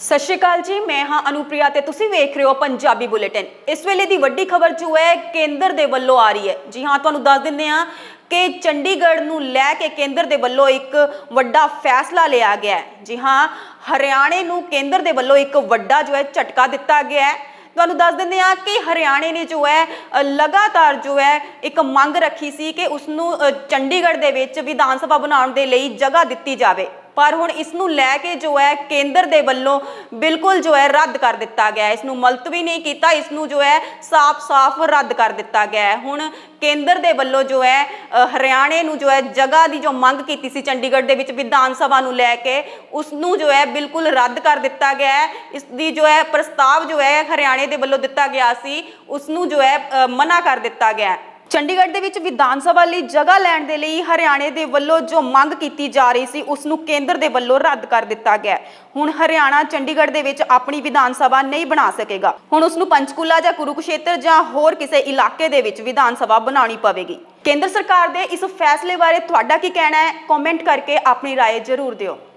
ਸਤਿ ਸ਼੍ਰੀ ਅਕਾਲ ਜੀ, ਮੈਂ ਹਾਂ ਅਨੁਪ੍ਰਿਆ ਤੇ ਤੁਸੀਂ ਵੇਖ ਰਹੇ ਹੋ ਪੰਜਾਬੀ ਬੁਲੇਟਿਨ। ਇਸ ਵੇਲੇ ਦੀ ਵੱਡੀ ਖਬਰ ਜੋ ਹੈ, ਕੇਂਦਰ ਦੇ ਵੱਲੋਂ ਆ ਰਹੀ ਹੈ। ਜੀ ਹਾਂ, ਤੁਹਾਨੂੰ ਦੱਸ ਦਿੰਦੇ ਹਾਂ ਕਿ ਚੰਡੀਗੜ੍ਹ ਨੂੰ ਲੈ ਕੇ ਕੇਂਦਰ ਦੇ ਵੱਲੋਂ ਇੱਕ ਵੱਡਾ ਫੈਸਲਾ ਲਿਆ ਗਿਆ ਹੈ। ਜੀ ਹਾਂ, ਹਰਿਆਣੇ ਨੂੰ ਕੇਂਦਰ ਦੇ ਵੱਲੋਂ ਇੱਕ ਵੱਡਾ ਜੋ ਹੈ, ਝਟਕਾ ਦਿੱਤਾ ਗਿਆ ਹੈ। ਤੁਹਾਨੂੰ ਦੱਸ ਦਿੰਦੇ ਹਾਂ ਕਿ ਹਰਿਆਣੇ ਨੇ ਜੋ ਹੈ ਲਗਾਤਾਰ ਜੋ ਹੈ, ਇੱਕ ਮੰਗ ਰੱਖੀ ਸੀ ਕਿ ਉਸ ਨੂੰ ਚੰਡੀਗੜ੍ਹ ਦੇ ਵਿੱਚ ਵਿਧਾਨ ਸਭਾ ਬਣਾਉਣ ਦੇ ਲਈ ਜਗ੍ਹਾ ਦਿੱਤੀ ਜਾਵੇ। ਪਰ ਹੁਣ ਇਸ ਨੂੰ ਲੈ ਕੇ ਜੋ ਹੈ ਕੇਂਦਰ ਦੇ ਵੱਲੋਂ ਬਿਲਕੁਲ ਜੋ ਹੈ ਰੱਦ ਕਰ ਦਿੱਤਾ ਗਿਆ ਹੈ। ਇਸ ਨੂੰ ਮਲਤਵੀ ਨਹੀਂ ਕੀਤਾ ਇਸ ਨੂੰ ਜੋ ਹੈ ਸਾਫ਼-ਸਾਫ਼ ਰੱਦ ਕਰ ਦਿੱਤਾ ਗਿਆ ਹੈ। ਹੁਣ ਕੇਂਦਰ ਦੇ ਵੱਲੋਂ ਜੋ ਹੈ ਹਰਿਆਣੇ ਨੂੰ ਜੋ ਹੈ ਜਗ੍ਹਾ ਦੀ ਜੋ ਮੰਗ ਕੀਤੀ ਸੀ ਚੰਡੀਗੜ੍ਹ ਦੇ ਵਿੱਚ ਵਿਧਾਨ ਸਭਾ ਨੂੰ ਲੈ ਕੇ ਉਸ ਨੂੰ ਜੋ ਹੈ ਬਿਲਕੁਲ ਰੱਦ ਕਰ ਦਿੱਤਾ ਗਿਆ ਹੈ। ਇਸ ਦੀ ਜੋ ਹੈ ਪ੍ਰਸਤਾਵ ਜੋ ਹੈ ਹਰਿਆਣੇ ਦੇ ਵੱਲੋਂ ਦਿੱਤਾ ਗਿਆ ਸੀ ਉਸ ਨੂੰ ਜੋ ਹੈ ਅ, ਮਨਾ ਕਰ ਦਿੱਤਾ ਗਿਆ ਹੈ। ਚੰਡੀਗੜ੍ਹ ਦੇ ਵਿੱਚ ਵਿਧਾਨ ਸਭਾ ਲਈ ਜਗ੍ਹਾ ਲੈਣ ਦੇ ਲਈ ਹਰਿਆਣੇ ਦੇ ਵੱਲੋਂ ਜੋ ਮੰਗ ਕੀਤੀ ਜਾ ਰਹੀ ਸੀ ਉਸ ਨੂੰ ਕੇਂਦਰ ਦੇ ਵੱਲੋਂ ਰੱਦ ਕਰ ਦਿੱਤਾ ਗਿਆ ਹੈ। ਹੁਣ ਹਰਿਆਣਾ ਚੰਡੀਗੜ੍ਹ ਦੇ ਵਿੱਚ ਆਪਣੀ ਵਿਧਾਨ ਸਭਾ ਨਹੀਂ ਬਣਾ ਸਕੇਗਾ ਹੁਣ ਉਸ ਨੂੰ ਪੰਚਕੂਲਾ ਜਾਂ ਕੁਰੂਕਸ਼ੇਤਰ ਜਾਂ ਹੋਰ ਕਿਸੇ ਇਲਾਕੇ ਦੇ ਵਿੱਚ ਵਿਧਾਨ ਸਭਾ ਬਣਾਉਣੀ ਪਵੇਗੀ ਕੇਂਦਰ ਸਰਕਾਰ ਦੇ ਇਸ ਫੈਸਲੇ ਬਾਰੇ ਤੁਹਾਡਾ ਕੀ ਕਹਿਣਾ ਹੈ ਕਮੈਂਟ ਕਰਕੇ ਆਪਣੀ رائے ਜ਼ਰੂਰ ਦਿਓ